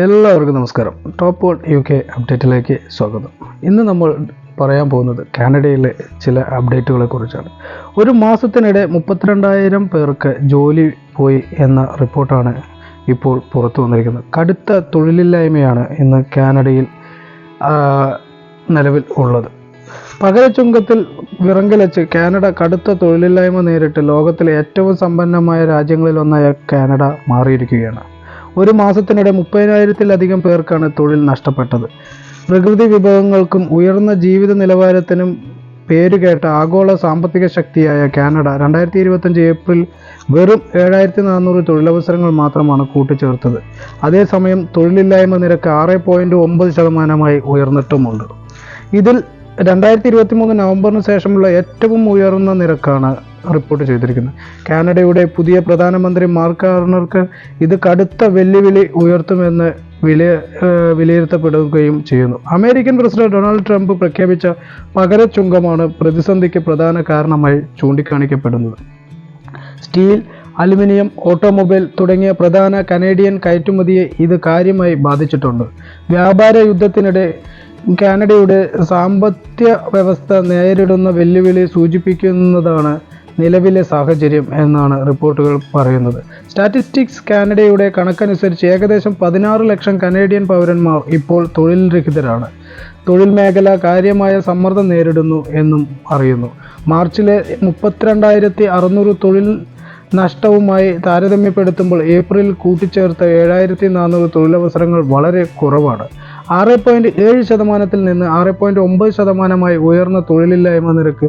എല്ലാവർക്കും നമസ്കാരം. Top one U K അപ്ഡേറ്റിലേക്ക് സ്വാഗതം. ഇന്ന് നമ്മൾ പറയാൻ പോകുന്നത് കാനഡയിലെ ചില അപ്ഡേറ്റുകളെ കുറിച്ചാണ്. ഒരു മാസത്തിനിടെ മുപ്പത്തിരണ്ടായിരം പേർക്ക് ജോലി പോയി എന്ന റിപ്പോർട്ടാണ് ഇപ്പോൾ പുറത്തു വന്നിരിക്കുന്നത്. കടുത്ത തൊഴിലില്ലായ്മയാണ് ഇന്ന് കാനഡയിൽ നിലവിൽ ഉള്ളത്. പകരച്ചുങ്കത്തിൽ വിറങ്കലച്ച് കാനഡ കടുത്ത തൊഴിലില്ലായ്മ നേരിട്ട് ലോകത്തിലെ ഏറ്റവും സമ്പന്നമായ രാജ്യങ്ങളിലൊന്നായ കാനഡ മാറിയിരിക്കുകയാണ്. ഒരു മാസത്തിനിടെ മുപ്പതിനായിരത്തിലധികം പേർക്കാണ് തൊഴിൽ നഷ്ടപ്പെട്ടത്. പ്രകൃതി വിഭവങ്ങൾക്കും ഉയർന്ന ജീവിത നിലവാരത്തിനും പേരുകേട്ട ആഗോള സാമ്പത്തിക ശക്തിയായ കാനഡ രണ്ടായിരത്തി ഇരുപത്തഞ്ച് ഏപ്രിൽ വെറും ഏഴായിരത്തി നാനൂറ് തൊഴിലവസരങ്ങൾ മാത്രമാണ് കൂട്ടിച്ചേർത്തത്. അതേസമയം തൊഴിലില്ലായ്മ നിരക്ക് ആറ് പോയിന്റ് ഒമ്പത് ശതമാനമായി ഉയർന്നിട്ടുമുണ്ട്. ഇതിൽ രണ്ടായിരത്തി ഇരുപത്തി മൂന്ന് നവംബറിന് ശേഷമുള്ള ഏറ്റവും ഉയർന്ന നിരക്കാണ് റിപ്പോർട്ട് ചെയ്തിരിക്കുന്നത് കാനഡയുടെ പുതിയ പ്രധാനമന്ത്രി മാർക്ക് കാർണർക്ക് ഇത് കടുത്ത വെല്ലുവിളി ഉയർത്തുമെന്ന് വില വിലയിരുത്തപ്പെടുകയും ചെയ്യുന്നു. അമേരിക്കൻ പ്രസിഡന്റ് ഡൊണാൾഡ് ട്രംപ് പ്രഖ്യാപിച്ച പകരച്ചുങ്കമാണ് പ്രതിസന്ധിക്ക് പ്രധാന കാരണമായി ചൂണ്ടിക്കാണിക്കപ്പെടുന്നത്. സ്റ്റീൽ അലുമിനിയം ഓട്ടോമൊബൈൽ തുടങ്ങിയ പ്രധാന കനേഡിയൻ കയറ്റുമതിയെ ഇത് കാര്യമായി ബാധിച്ചിട്ടുണ്ട്. വ്യാപാര യുദ്ധത്തിനിടെ കാനഡയുടെ സാമ്പത്തിക വ്യവസ്ഥ നേരിടുന്ന വെല്ലുവിളി സൂചിപ്പിക്കുന്നതാണ് നിലവിലെ സാഹചര്യം എന്നാണ് റിപ്പോർട്ടുകൾ പറയുന്നത്. സ്റ്റാറ്റിസ്റ്റിക്സ് കാനഡയുടെ കണക്കനുസരിച്ച് ഏകദേശം പതിനാറ് ലക്ഷം കനേഡിയൻ പൗരന്മാർ ഇപ്പോൾ തൊഴിൽ രഹിതരാണ് തൊഴിൽ മേഖല കാര്യമായ സമ്മർദ്ദം നേരിടുന്നു എന്നും അറിയുന്നു മാർച്ചിലെ മുപ്പത്തിരണ്ടായിരത്തി അറുന്നൂറ് തൊഴിൽ നഷ്ടവുമായി താരതമ്യപ്പെടുത്തുമ്പോൾ ഏപ്രിൽ കൂട്ടിച്ചേർത്ത ഏഴായിരത്തി നാനൂറ് തൊഴിലവസരങ്ങൾ വളരെ കുറവാണ്. ആറ് പോയിന്റ് ഏഴ് ശതമാനത്തിൽ നിന്ന് ആറ് പോയിന്റ് ഒമ്പത് ശതമാനമായി ഉയർന്ന തൊഴിലില്ലായ്മ നിരക്ക്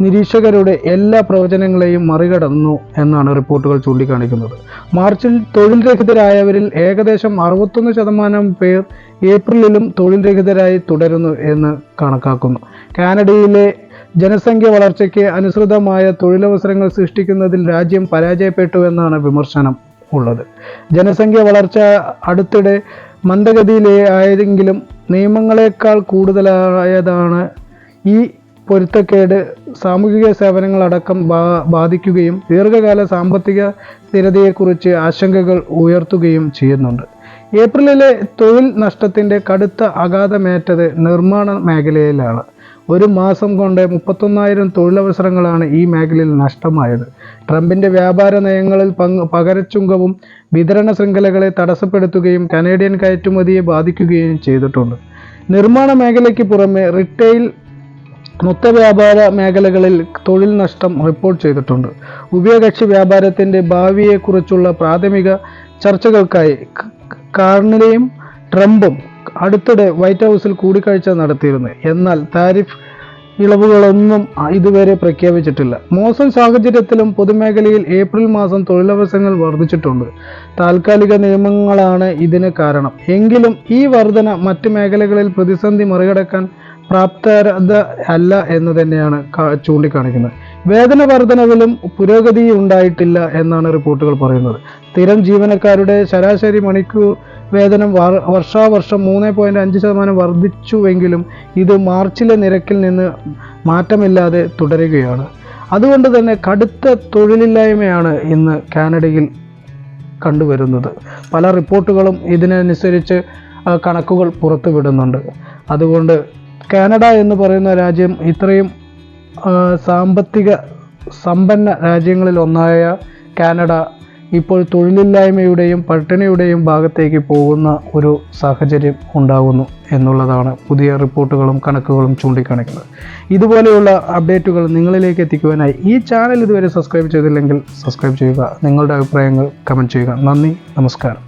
നിരീക്ഷകരുടെ എല്ലാ പ്രവചനങ്ങളെയും മറികടന്നു എന്നാണ് റിപ്പോർട്ടുകൾ ചൂണ്ടിക്കാണിക്കുന്നത്. മാർച്ചിൽ തൊഴിൽ രഹിതരായവരിൽ ഏകദേശം അറുപത്തൊന്ന് ശതമാനം പേർ ഏപ്രിലിലും തൊഴിൽ രഹിതരായി തുടരുന്നു എന്ന് കണക്കാക്കുന്നു. കാനഡയിലെ ജനസംഖ്യ വളർച്ചയ്ക്ക് അനുസൃതമായ തൊഴിലവസരങ്ങൾ സൃഷ്ടിക്കുന്നതിൽ രാജ്യം പരാജയപ്പെട്ടു എന്നാണ് വിമർശനം ഉള്ളത്. ജനസംഖ്യ വളർച്ച അടുത്തിടെ മന്ദഗതിയിലെ ആയതെങ്കിലും നിയമങ്ങളെക്കാൾ കൂടുതലായതാണ് ഈ പൊരുത്തക്കേട് സാമൂഹിക സേവനങ്ങളടക്കം ബാ ബാധിക്കുകയും ദീർഘകാല സാമ്പത്തിക സ്ഥിരതയെക്കുറിച്ച് ആശങ്കകൾ ഉയർത്തുകയും ചെയ്യുന്നുണ്ട്. ഏപ്രിലിലെ തൊഴിൽ നഷ്ടത്തിന്റെ കടുത്ത അഗാധമേറ്റത് നിർമ്മാണ മേഖലയിലാണ്. ഒരു മാസം കൊണ്ട് മുപ്പത്തൊന്നായിരം തൊഴിലവസരങ്ങളാണ് ഈ മേഖലയിൽ നഷ്ടമായത്. ട്രംപിന്റെ വ്യാപാര നയങ്ങളിൽ പങ്ക് പകരച്ചുങ്കവും വിതരണ ശൃംഖലകളെ തടസ്സപ്പെടുത്തുകയും കനേഡിയൻ കയറ്റുമതിയെ ബാധിക്കുകയും ചെയ്തിട്ടുണ്ട്. നിർമ്മാണ മേഖലയ്ക്ക് പുറമെ റിട്ടെയിൽ മൊത്ത വ്യാപാര മേഖലകളിൽ തൊഴിൽ നഷ്ടം റിപ്പോർട്ട് ചെയ്തിട്ടുണ്ട്. ഉഭയകക്ഷി വ്യാപാരത്തിന്റെ ഭാവിയെക്കുറിച്ചുള്ള പ്രാഥമിക ചർച്ചകൾക്കായി കാർണിലയും ട്രംപും അടുത്തിടെ വൈറ്റ് ഹൗസിൽ കൂടിക്കാഴ്ച നടത്തിയിരുന്നു. എന്നാൽ താരിഫ് ഇളവുകളൊന്നും ഇതുവരെ പ്രഖ്യാപിച്ചിട്ടില്ല. മോശം സാഹചര്യത്തിലും പൊതുമേഖലയിൽ ഏപ്രിൽ മാസം തൊഴിലവസരങ്ങൾ വർദ്ധിച്ചിട്ടുണ്ട്. താൽക്കാലിക നിയമങ്ങളാണ് ഇതിന് കാരണം. എങ്കിലും ഈ വർധന മറ്റ് മേഖലകളിൽ പ്രതിസന്ധി മറികടക്കാൻ പ്രാപ്തത അല്ല എന്ന് തന്നെയാണ് ചൂണ്ടിക്കാണിക്കുന്നത്. വേതന വർധനവിലും പുരോഗതി ഉണ്ടായിട്ടില്ല എന്നാണ് റിപ്പോർട്ടുകൾ പറയുന്നത്. സ്ഥിരം ജീവനക്കാരുടെ ശരാശരി മണിക്കൂർ വേതനം വർ- വർഷാവർഷം മൂന്ന് പോയിന്റ് അഞ്ച് ശതമാനം വർദ്ധിച്ചുവെങ്കിലും ഇത് മാർച്ചിലെ നിരക്കിൽ നിന്ന് മാറ്റമില്ലാതെ തുടരുകയാണ്. അതുകൊണ്ട് തന്നെ കടുത്ത തൊഴിലില്ലായ്മയാണ് ഇന്ന് കാനഡയിൽ കണ്ടുവരുന്നത്. പല റിപ്പോർട്ടുകളും ഇതിനനുസരിച്ച് കണക്കുകൾ പുറത്തുവിടുന്നുണ്ട്. അതുകൊണ്ട് കാനഡ എന്ന് പറയുന്ന രാജ്യം ഇത്രയും സാമ്പത്തിക സമ്പന്ന രാജ്യങ്ങളിൽ ഒന്നായ കാനഡ ഇപ്പോൾ തൊഴിലില്ലായ്മയുടെയും പട്ടിണിയുടെയും ഭാഗത്തേക്ക് പോകുന്ന ഒരു സാഹചര്യം ഉണ്ടാകുന്നു എന്നുള്ളതാണ് പുതിയ റിപ്പോർട്ടുകളും കണക്കുകളും ചൂണ്ടിക്കാണിക്കുന്നത്. ഇതുപോലെയുള്ള അപ്ഡേറ്റുകൾ നിങ്ങളിലേക്ക് എത്തിക്കുവാനായി ഈ ചാനൽ ഇതുവരെ സബ്സ്ക്രൈബ് ചെയ്തില്ലെങ്കിൽ സബ്സ്ക്രൈബ് ചെയ്യുക നിങ്ങളുടെ അഭിപ്രായങ്ങൾ കമന്റ് ചെയ്യുക. നന്ദി നമസ്കാരം.